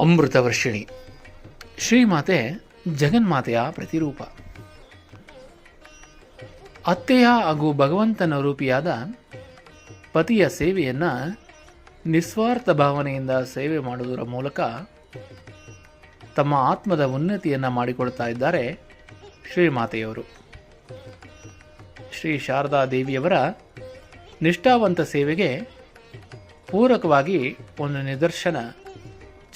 ಅಮೃತವರ್ಷಿಣಿ. ಶ್ರೀಮಾತೆ ಜಗನ್ಮಾತೆಯ ಪ್ರತಿರೂಪ. ಅತ್ತೆಯ ಹಾಗೂ ಭಗವಂತನ ರೂಪಿಯಾದ ಪತಿಯ ಸೇವೆಯನ್ನು ನಿಸ್ವಾರ್ಥ ಭಾವನೆಯಿಂದ ಸೇವೆ ಮಾಡುವುದರ ಮೂಲಕ ತಮ್ಮ ಆತ್ಮದ ಉನ್ನತಿಯನ್ನು ಮಾಡಿಕೊಳ್ತಾ ಇದ್ದಾರೆ ಶ್ರೀಮಾತೆಯವರು. ಶ್ರೀ ಶಾರದಾ ದೇವಿಯವರ ನಿಷ್ಠಾವಂತ ಸೇವೆಗೆ ಪೂರಕವಾಗಿ ಒಂದು ನಿದರ್ಶನ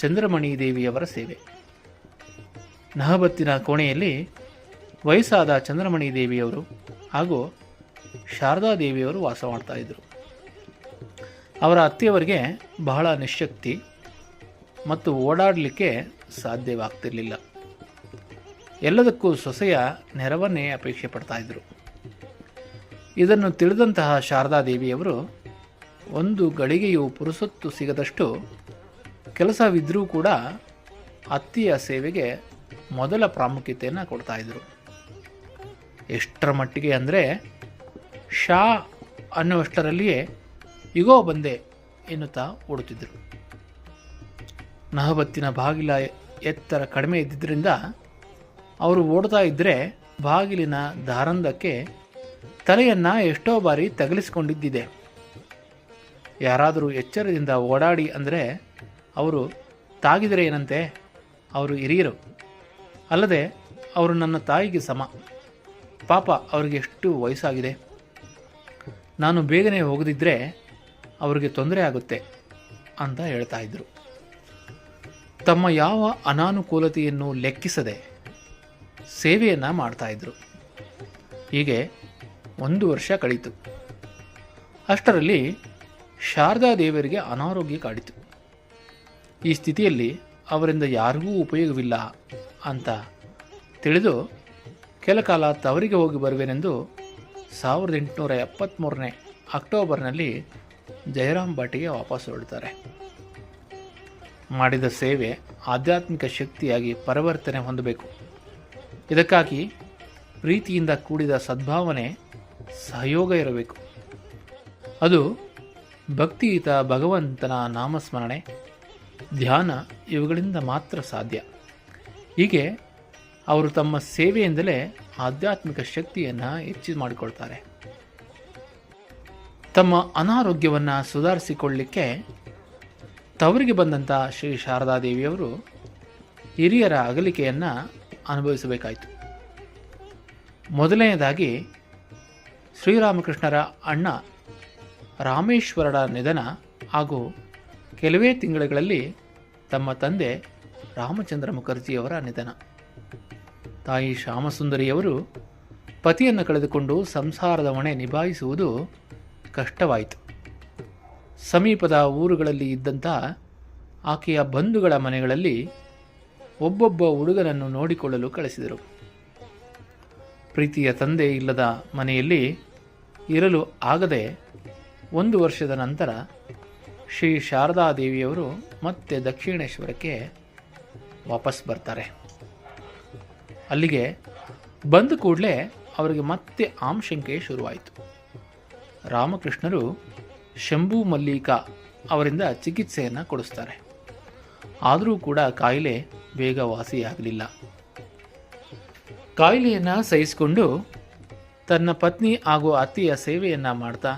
ಚಂದ್ರಮಣಿ ದೇವಿಯವರ ಸೇವೆ. ನಹಬತ್ತಿನ ಕೋಣೆಯಲ್ಲಿ ವಯಸ್ಸಾದ ಚಂದ್ರಮಣಿ ದೇವಿಯವರು ಹಾಗೂ ಶಾರದಾ ದೇವಿಯವರು ವಾಸ ಮಾಡ್ತಾ ಇದ್ದರು. ಅವರ ಅತ್ತೆಯವರಿಗೆ ಬಹಳ ನಿಶಕ್ತಿ ಮತ್ತು ಓಡಾಡಲಿಕ್ಕೆ ಸಾಧ್ಯವಾಗ್ತಿರಲಿಲ್ಲ. ಎಲ್ಲದಕ್ಕೂ ಸೊಸೆಯ ನೆರವನ್ನೇ ಅಪೇಕ್ಷೆ ಪಡ್ತಾ ಇದ್ದರು ಇದನ್ನು ತಿಳಿದಂತಹ ಶಾರದಾ ದೇವಿಯವರು ಒಂದು ಗಳಿಗೆಯು ಪುರುಸೊತ್ತು ಸಿಗದಷ್ಟು ಕೆಲಸವಿದ್ದರೂ ಕೂಡ ಅತ್ತಿಯ ಸೇವೆಗೆ ಮೊದಲ ಪ್ರಾಮುಖ್ಯತೆಯನ್ನು ಕೊಡ್ತಾ ಇದ್ದರು ಎಷ್ಟರ ಮಟ್ಟಿಗೆ ಅಂದರೆ ಶಾ ಅನ್ನುವಷ್ಟರಲ್ಲಿಯೇ ಇಗೋ ಬಂದೆ ಎನ್ನುತ್ತಾ ಓಡುತ್ತಿದ್ದರು ನಹಬತ್ತಿನ ಬಾಗಿಲ ಎತ್ತರ ಕಡಿಮೆ ಇದ್ದಿದ್ದರಿಂದ ಅವರು ಓಡ್ತಾ ಇದ್ದರೆ ಬಾಗಿಲಿನ ದಾರಂದಕ್ಕೆ ತಲೆಯನ್ನು ಎಷ್ಟೋ ಬಾರಿ ತಗಲಿಸಿಕೊಂಡಿದ್ದಿದೆ. ಯಾರಾದರೂ ಎಚ್ಚರದಿಂದ ಓಡಾಡಿ ಅಂದರೆ ಅವರು ತಾಗಿದರೆ ಏನಂತೆ? ಅವರು ಹಿರಿಯರು. ಅಲ್ಲದೆ ಅವರು ನನ್ನ ತಾಯಿಗೆ ಸಮ. ಪಾಪ ಅವರಿಗೆ ಎಷ್ಟು ವಯಸ್ಸಾಗಿದೆ. ನಾನು ಬೇಗನೆ ಹೋಗದಿದ್ದರೆ ಅವರಿಗೆ ತೊಂದರೆ ಆಗುತ್ತೆ ಅಂತ ಹೇಳ್ತಾ ಇದ್ದರು ತಮ್ಮ ಯಾವ ಅನಾನುಕೂಲತೆಯನ್ನು ಲೆಕ್ಕಿಸದೆ ಸೇವೆಯನ್ನು ಮಾಡ್ತಾಯಿದ್ರು ಹೀಗೆ ಒಂದು ವರ್ಷ ಕಳೀತು. ಅಷ್ಟರಲ್ಲಿ ಶಾರದಾ ದೇವರಿಗೆ ಅನಾರೋಗ್ಯ ಕಾಡಿತು. ಈ ಸ್ಥಿತಿಯಲ್ಲಿ ಅವರಿಂದ ಯಾರಿಗೂ ಉಪಯೋಗವಿಲ್ಲ ಅಂತ ತಿಳಿದು ಕೆಲ ಕಾಲ ತವರಿಗೆ ಹೋಗಿ ಬರುವೆನೆಂದು ಸಾವಿರದ ಎಂಟುನೂರ ಎಪ್ಪತ್ತ್ಮೂರನೇ ಅಕ್ಟೋಬರ್ನಲ್ಲಿ ಜಯರಾಮ್ ಭಾಟಿಗೆ ವಾಪಸ್ ಹೊರಡ್ತಾರೆ ಮಾಡಿದ ಸೇವೆ ಆಧ್ಯಾತ್ಮಿಕ ಶಕ್ತಿಯಾಗಿ ಪರಿವರ್ತನೆ ಹೊಂದಬೇಕು. ಇದಕ್ಕಾಗಿ ಪ್ರೀತಿಯಿಂದ ಕೂಡಿದ ಸದ್ಭಾವನೆ ಸಹಯೋಗ ಇರಬೇಕು. ಅದು ಭಕ್ತಿಯುತ ಭಗವಂತನ ನಾಮಸ್ಮರಣೆ. ಧ್ಯಾನ ಇವುಗಳಿಂದ ಮಾತ್ರ ಸಾಧ್ಯ. ಹೀಗೆ ಅವರು ತಮ್ಮ ಸೇವೆಯಿಂದಲೇ ಆಧ್ಯಾತ್ಮಿಕ ಶಕ್ತಿಯನ್ನು ಹೆಚ್ಚು ಮಾಡಿಕೊಳ್ತಾರೆ. ತಮ್ಮ ಅನಾರೋಗ್ಯವನ್ನು ಸುಧಾರಿಸಿಕೊಳ್ಳಲಿಕ್ಕೆ ತವರಿಗೆ ಬಂದಂಥ ಶ್ರೀ ಶಾರದಾದೇವಿಯವರು ಹಿರಿಯರ ಅಗಲಿಕೆಯನ್ನು ಅನುಭವಿಸಬೇಕಾಯಿತು. ಮೊದಲನೆಯದಾಗಿ ಶ್ರೀರಾಮಕೃಷ್ಣರ ಅಣ್ಣ ರಾಮೇಶ್ವರರ ನಿಧನ ಹಾಗೂ ಕೆಲವೇ ತಿಂಗಳುಗಳಲ್ಲಿ ತಮ್ಮ ತಂದೆ ರಾಮಚಂದ್ರ ಮುಖರ್ಜಿಯವರ ನಿಧನ. ತಾಯಿ ಶ್ಯಾಮಸುಂದರಿಯವರು ಪತಿಯನ್ನು ಕಳೆದುಕೊಂಡು ಸಂಸಾರದ ಹೊಣೆ ನಿಭಾಯಿಸುವುದು ಕಷ್ಟವಾಯಿತು. ಸಮೀಪದ ಊರುಗಳಲ್ಲಿ ಇದ್ದಂಥ ಆಕೆಯ ಬಂಧುಗಳ ಮನೆಗಳಲ್ಲಿ ಒಬ್ಬೊಬ್ಬ ಹುಡುಗನನ್ನು ನೋಡಿಕೊಳ್ಳಲು ಕಳಿಸಿದರು. ಪ್ರೀತಿಯ ತಂದೆ ಇಲ್ಲದ ಮನೆಯಲ್ಲಿ ಇರಲು ಆಗದೆ ಒಂದು ವರ್ಷದ ನಂತರ ಶ್ರೀ ಶಾರದಾದೇವಿಯವರು ಮತ್ತೆ ದಕ್ಷಿಣೇಶ್ವರಕ್ಕೆ ವಾಪಸ್ ಬರ್ತಾರೆ. ಅಲ್ಲಿಗೆ ಬಂದ ಕೂಡಲೇ ಅವರಿಗೆ ಮತ್ತೆ ಆಂಶಂಕೆ ಶುರುವಾಯಿತು. ರಾಮಕೃಷ್ಣರು ಶಂಭು ಮಲ್ಲಿಕ ಅವರಿಂದ ಚಿಕಿತ್ಸೆಯನ್ನು ಕೊಡಿಸ್ತಾರೆ. ಆದರೂ ಕೂಡ ಕಾಯಿಲೆ ಬೇಗ ವಾಸಿಯಾಗಲಿಲ್ಲ ಕಾಯಿಲೆಯನ್ನು ಸಹಿಸಿಕೊಂಡು ತನ್ನ ಪತ್ನಿ ಹಾಗೂ ಅತ್ತೆಯ ಸೇವೆಯನ್ನು ಮಾಡ್ತಾ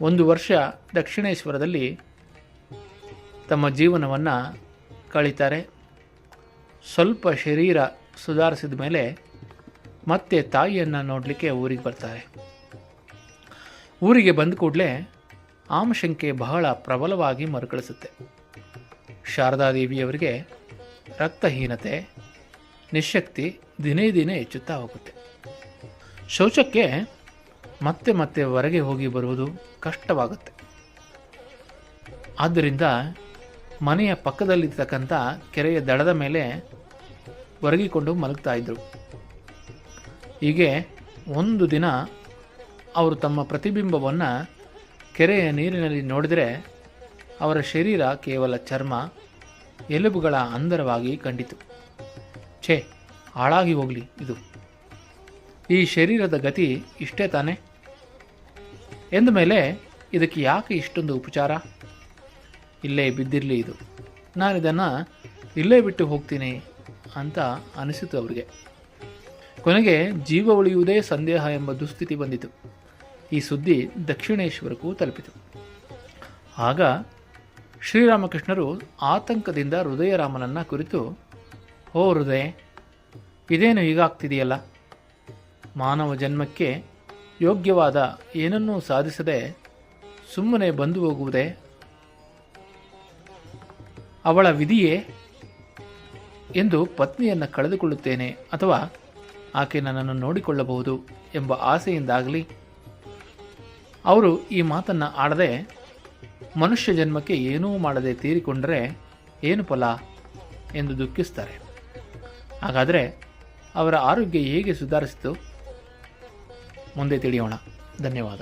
ಒಂದು ವರ್ಷ ದಕ್ಷಿಣೇಶ್ವರದಲ್ಲಿ ತಮ್ಮ ಜೀವನವನ್ನು ಕಳೀತಾರೆ. ಸ್ವಲ್ಪ ಶರೀರ ಸುಧಾರಿಸಿದ ಮೇಲೆ ಮತ್ತೆ ತಾಯಿಯನ್ನು ನೋಡಲಿಕ್ಕೆ ಊರಿಗೆ ಬರ್ತಾರೆ. ಊರಿಗೆ ಬಂದ ಕೂಡಲೇ ಆಮಶಂಕೆ ಬಹಳ ಪ್ರಬಲವಾಗಿ ಮರುಕಳಿಸುತ್ತೆ. ಶಾರದಾದೇವಿಯವರಿಗೆ ರಕ್ತಹೀನತೆ, ನಿಶಕ್ತಿ ದಿನೇ ದಿನೇ ಹೆಚ್ಚುತ್ತಾ ಹೋಗುತ್ತೆ. ಶೌಚಕ್ಕೆ ಮತ್ತೆ ಮತ್ತೆ ಹೊರಗೆ ಹೋಗಿ ಬರುವುದು ಕಷ್ಟವಾಗುತ್ತೆ. ಆದ್ದರಿಂದ ಮನೆಯ ಪಕ್ಕದಲ್ಲಿರ್ತಕ್ಕಂಥ ಕೆರೆಯ ದಡದ ಮೇಲೆ ಒರಗಿಕೊಂಡು ಮಲಗ್ತಾ ಇದ್ದರು ಹೀಗೆ ಒಂದು ದಿನ ಅವರು ತಮ್ಮ ಪ್ರತಿಬಿಂಬವನ್ನು ಕೆರೆಯ ನೀರಿನಲ್ಲಿ ನೋಡಿದರೆ ಅವರ ಶರೀರ ಕೇವಲ ಚರ್ಮ, ಎಲುಬುಗಳ ಅಂದರವಾಗಿ ಕಂಡಿತು. ಛೇ, ಹಾಳಾಗಿ ಹೋಗಲಿ ಇದು. ಈ ಶರೀರದ ಗತಿ ಇಷ್ಟೇ ತಾನೇ? ಎಂದ ಮೇಲೆ ಇದಕ್ಕೆ ಯಾಕೆ ಇಷ್ಟೊಂದು ಉಪಚಾರ? ಇಲ್ಲೇ ಬಿದ್ದಿರಲಿ ಇದು. ನಾನು ಇದನ್ನು ಇಲ್ಲೇ ಬಿಟ್ಟು ಹೋಗ್ತೀನಿ ಅಂತ ಅನಿಸಿತು ಅವರಿಗೆ. ಕೊನೆಗೆ ಜೀವ ಉಳಿಯುವುದೇ ಸಂದೇಹ ಎಂಬ ದುಸ್ಥಿತಿ ಬಂದಿತು. ಈ ಸುದ್ದಿ ದಕ್ಷಿಣೇಶ್ವರಕ್ಕೂ ತಲುಪಿತು. ಆಗ ಶ್ರೀರಾಮಕೃಷ್ಣರು ಆತಂಕದಿಂದ ಹೃದಯರಾಮನನ್ನು ಕುರಿತು ಓ ಹೃದಯ, ಇದೇನು ಹೀಗಾಗ್ತಿದೆಯಲ್ಲ? ಮಾನವ ಜನ್ಮಕ್ಕೆ ಯೋಗ್ಯವಾದ ಏನನ್ನೂ ಸಾಧಿಸದೆ ಸುಮ್ಮನೆ ಬಂದು ಹೋಗುವುದೇ? ಅವಳ ವಿಧಿಯೇ ಎಂದು ಪತ್ನಿಯನ್ನು ಕಳೆದುಕೊಳ್ಳುತ್ತೇನೆ ಅಥವಾ ಆಕೆ ನನ್ನನ್ನು ನೋಡಿಕೊಳ್ಳಬಹುದು ಎಂಬ ಆಸೆಯಿಂದಾಗಲಿ ಅವರು ಈ ಮಾತನ್ನು ಆಡದೆ ಮನುಷ್ಯ ಜನ್ಮಕ್ಕೆ ಏನೂ ಮಾಡದೆ ತೀರಿಕೊಂಡರೆ ಏನು ಫಲ ಎಂದು ದುಃಖಿಸ್ತಾರೆ. ಹಾಗಾದರೆ ಅವರ ಆರೋಗ್ಯ ಹೇಗೆ ಸುಧಾರಿಸಿತು? ಮುಂದೆ ತಿಳಿಯೋಣ. ಧನ್ಯವಾದ.